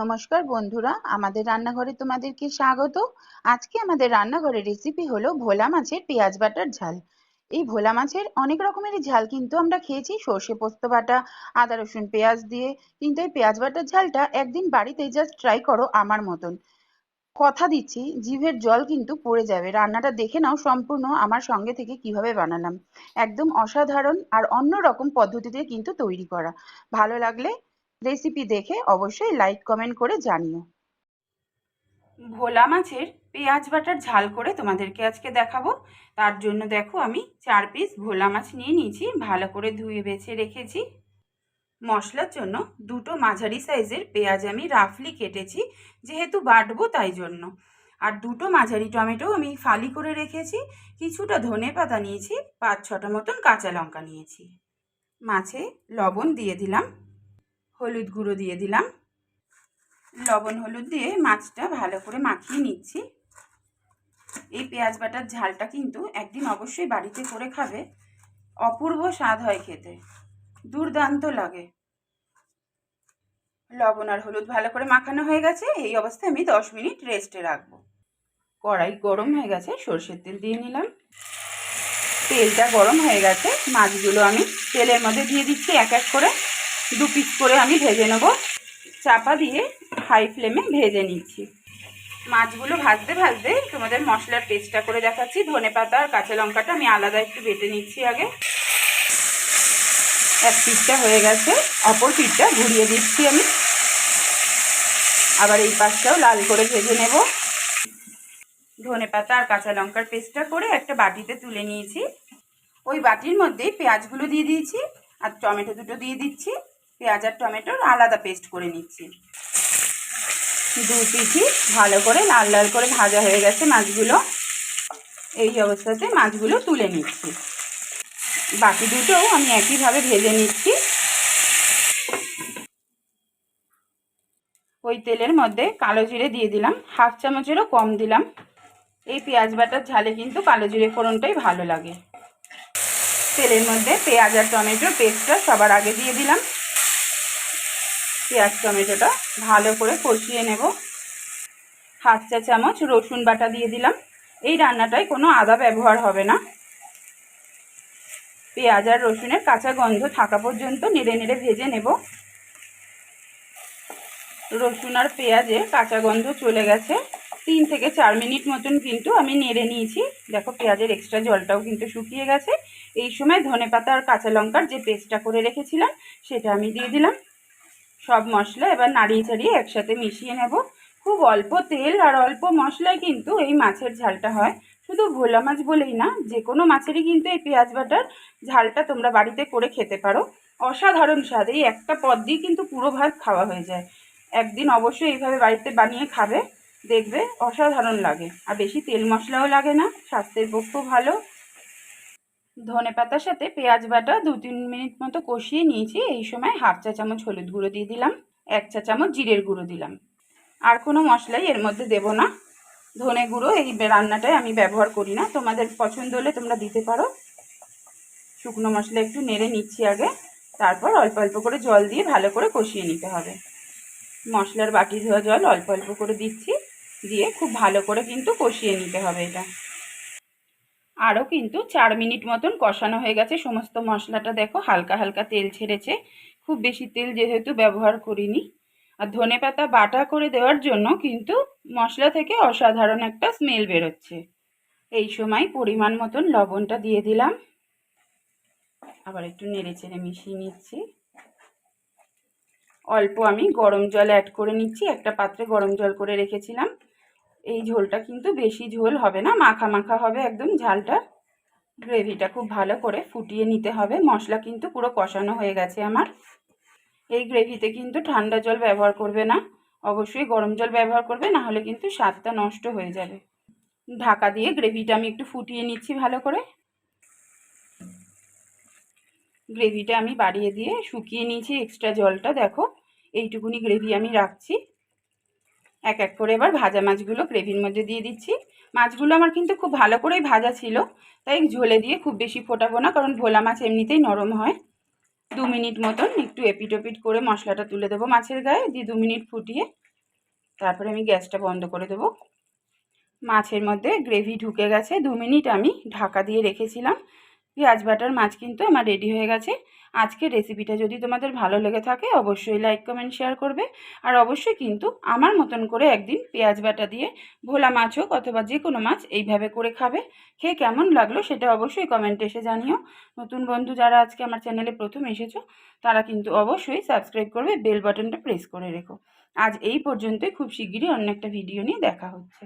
নমস্কার বন্ধুরা, আমাদের রান্নাঘরে তোমাদেরকে স্বাগত? আজকে আমাদের রান্নাঘরের রেসিপি হলো ভোলা মাছের পেঁয়াজ বাটার ঝাল। এই ভোলা মাছের অনেক রকমের ঝাল কিন্তু আমরা খেয়েছি, সর্ষে পোস্ত বাটা, আদা রসুন পেঁয়াজ দিয়ে। কিন্তু এই পেঁয়াজ বাটার ঝালটা একদিন বাড়িতে জাস্ট ট্রাই করো আমার মতন। কথা দিচ্ছি, জিভের জল কিন্তু পড়ে যাবে। রান্নাটা দেখে নাও সম্পূর্ণ আমার সঙ্গে থেকে কীভাবে বানালাম। একদম অসাধারণ আর অন্য রকম পদ্ধতিতে কিন্তু তৈরি করা। ভালো লাগলে রেসিপি দেখে অবশ্যই লাইক কমেন্ট করে জানিও। ভোলা মাছের পেঁয়াজ বাটার ঝাল করে তোমাদেরকে আজকে দেখাবো। তার জন্য দেখো আমি চার পিস ভোলা মাছ নিয়ে নিয়েছি, ভালো করে ধুয়ে বেছে রেখেছি। মশলার জন্য দুটো মাঝারি সাইজের পেঁয়াজ আমি রাফলি কেটেছি, যেহেতু বাটবো তাই জন্য। আর দুটো মাঝারি টমেটো আমি ফালি করে রেখেছি, কিছুটা ধনে পাতা নিয়েছি, পাঁচ ছটা মতন কাঁচা লঙ্কা নিয়েছি। মাছে লবণ দিয়ে দিলাম। হলুদ গুঁড়ো দিয়ে দিলাম। লবণ হলুদ দিয়ে মাছটা ভালো করে মাখিয়ে নিচ্ছি। এই পেঁয়াজ বাটার ঝালটা কিন্তু একদিন অবশ্যই বাড়িতে করে খাবে। অপূর্ব স্বাদ হয় খেতে। দুর্দান্ত লাগে। লবণ আর হলুদ ভালো করে মাখানো হয়ে গেছে। এই অবস্থায় আমি দশ মিনিট রেস্টে রাখব। কড়াই গরম হয়ে গেছে, সর্ষের তেল দিয়ে নিলাম। তেলটা গরম হয়ে গেছে। মাছগুলো আমি তেলের মধ্যে দিয়ে দিচ্ছি এক এক করে। দু পিস করে আমি ভেজে নেব। চাপা দিয়ে হাই ফ্লেমে ভেজে নিচ্ছি। মাছগুলো ভাজতে ভাজতে তোমাদের মশলার পেস্টটা করে দেখাচ্ছি। ধনে পাতা আর কাঁচা লঙ্কাটা আমি আলাদা একটু বেটে নিচ্ছি আগে। এক পিসটা হয়ে গেছে। অপর পিসটা ঘুরিয়ে দিচ্ছি আমি। আবার এই পাশটাও লাল করে ভেজে নেব। ধনে পাতা আর কাঁচা লঙ্কার পেস্টটা করে একটা বাটিতে তুলে নিয়েছি। ওই বাটির মধ্যেই পেঁয়াজগুলো দিয়ে দিয়েছি আর টমেটো দুটো দিয়ে দিচ্ছি। পেঁয়াজ আর টমেটোর আলাদা পেস্ট করে নিচ্ছি। দু পিঠি ভালো করে লাল লাল করে ভাজা হয়ে গেছে মাছগুলো। এই অবস্থাতে মাছগুলো তুলে নিচ্ছি। বাকি দুটোও আমি একইভাবে ভেজে নিচ্ছি। ওই তেলের মধ্যে কালো জিরে দিয়ে দিলাম, হাফ চামচেরও কম দিলাম। এই পেঁয়াজ বাটার ঝালে কিন্তু কালো জিরে ফোড়নটাই ভালো লাগে। তেলের মধ্যে পেঁয়াজ আর টমেটোর পেস্টটা সবার আগে দিয়ে দিলাম। পেঁয়াজ টমেটোটা ভালো করে কষিয়ে নেব। হাফ চা চামচ রসুন বাটা দিয়ে দিলাম। এই রান্নাটায় কোনো আদা ব্যবহার হবে না। পেঁয়াজ আর রসুনের কাঁচা গন্ধ থাকা পর্যন্ত নেড়ে নেড়ে ভেজে নেব। রসুন আর পেঁয়াজে কাঁচা গন্ধ চলে গেছে। তিন থেকে চার মিনিট মতন কিন্তু আমি নেড়ে নিয়েছি। দেখো পেঁয়াজের এক্সট্রা জলটাও কিন্তু শুকিয়ে গেছে। এই সময় ধনে পাতা আর কাঁচা লঙ্কার যে পেস্টটা করে রেখেছিলাম, সেটা আমি দিয়ে দিলাম। সব মশলা এবার নাড়িয়ে চাড়িয়ে একসাথে মিশিয়ে নেব। খুব অল্প তেল আর অল্প মশলায় কিন্তু এই মাছের ঝালটা হয়। শুধু ভোলা মাছ বলেই না যে কোনো মাছেরই কিন্তু এই পেঁয়াজ বাটার ঝালটা তোমরা বাড়িতে করে খেতে পারো। অসাধারণ স্বাদ, এই একটা পদ দিয়ে কিন্তু পুরো ভাত খাওয়া হয়ে যায়। একদিন অবশ্যই এইভাবে বাড়িতে বানিয়ে খাবে, দেখবে অসাধারণ লাগে। আর বেশি তেল মশলাও লাগে না, স্বাস্থ্যের পক্ষেও ভালো। ধনে পাতার সাথে পেঁয়াজ বাটা দু তিন মিনিট মতো কষিয়ে নিয়েছি। এই সময় হাফ চা চামচ হলুদ গুঁড়ো দিয়ে দিলাম, এক চা চামচ জিরের গুঁড়ো দিলাম। আর কোনো মশলাই এর মধ্যে দেব না। ধনে গুঁড়ো এই রান্নাটায় আমি ব্যবহার করি না। তোমাদের পছন্দ হলে তোমরা দিতে পারো। শুকনো মশলা একটু নেড়ে নিচ্ছি আগে। তারপর অল্প অল্প করে জল দিয়ে ভালো করে কষিয়ে নিতে হবে। মশলার বাটি ধোয়া জল অল্প অল্প করে দিচ্ছি। দিয়ে খুব ভালো করে কিন্তু কষিয়ে নিতে হবে এটা। আরও কিন্তু চার মিনিট মতন কষানো হয়ে গেছে। সমস্ত মশলাটা দেখো হালকা হালকা তেল ছেড়েছে। খুব বেশি তেল যেহেতু ব্যবহার করিনি। আর ধনে পাতা বাটা করে দেওয়ার জন্য কিন্তু মশলা থেকে অসাধারণ একটা স্মেল বেরোচ্ছে। এই সময় পরিমাণ মতন লবণটা দিয়ে দিলাম। আবার একটু নেড়ে চেড়ে মিশিয়ে নিচ্ছি। অল্প আমি গরম জল অ্যাড করে নিচ্ছি। একটা পাত্রে গরম জল করে রেখেছিলাম। এই ঝোলটা কিন্তু বেশি ঝোল হবে না, মাখা মাখা হবে একদম ঝালটা। গ্রেভিটা খুব ভালো করে ফুটিয়ে নিতে হবে, মশলা কিন্তু পুরো কষানো হয়ে গেছে আমার। এই গ্রেভিতে কিন্তু ঠান্ডা জল ব্যবহার করবে না, অবশ্যই গরম জল ব্যবহার করবে, না হলে কিন্তু স্বাদটা নষ্ট হয়ে যাবে। ঢাকা দিয়ে গ্রেভিটা আমি একটু ফুটিয়ে নিচ্ছি ভালো করে। গ্রেভিটা আমি বাড়িয়ে দিয়ে শুকিয়ে নিয়েছি এক্সট্রা জলটা দেখো, এইটুকুনি গ্রেভি আমি রাখছি। এক এক করে এবার ভাজা মাছগুলো গ্রেভির মধ্যে দিয়ে দিচ্ছি। মাছগুলো আমার কিন্তু খুব ভালো করেই ভাজা ছিল, তাই ঝোলে দিয়ে খুব বেশি ফোটাবো না, কারণ ভোলা মাছ এমনিতেই নরম হয়। দু মিনিট মতন একটু এপিট ওপিট করে মশলাটা তুলে দেবো মাছের গায়ে, দিয়ে দু মিনিট ফুটিয়ে তারপরে আমি গ্যাসটা বন্ধ করে দেবো। মাছের মধ্যে গ্রেভি ঢুকে গেছে, দু মিনিট আমি ঢাকা দিয়ে রেখেছিলাম। পেঁয়াজ বাটার মাছ কিন্তু আমার রেডি হয়ে গেছে। আজকের রেসিপিটা যদি তোমাদের ভালো লেগে থাকে, অবশ্যই লাইক কমেন্ট শেয়ার করবে। আর অবশ্যই কিন্তু আমার মতন করে একদিন পেঁয়াজ বাটা দিয়ে ভোলা মাছ হোক অথবা যে কোনো মাছ এইভাবে করে খাবে। খেয়ে কেমন লাগল সেটা অবশ্যই কমেন্টে এসে জানিও। নতুন বন্ধু যারা আজকে আমার চ্যানেলে প্রথম এসেছ, তারা কিন্তু অবশ্যই সাবস্ক্রাইব করবে বেল বাটনটা প্রেস করে রেখো। আজ এই পর্যন্তই, খুব শিগগিরই অন্য একটা ভিডিও নিয়ে দেখা হচ্ছে।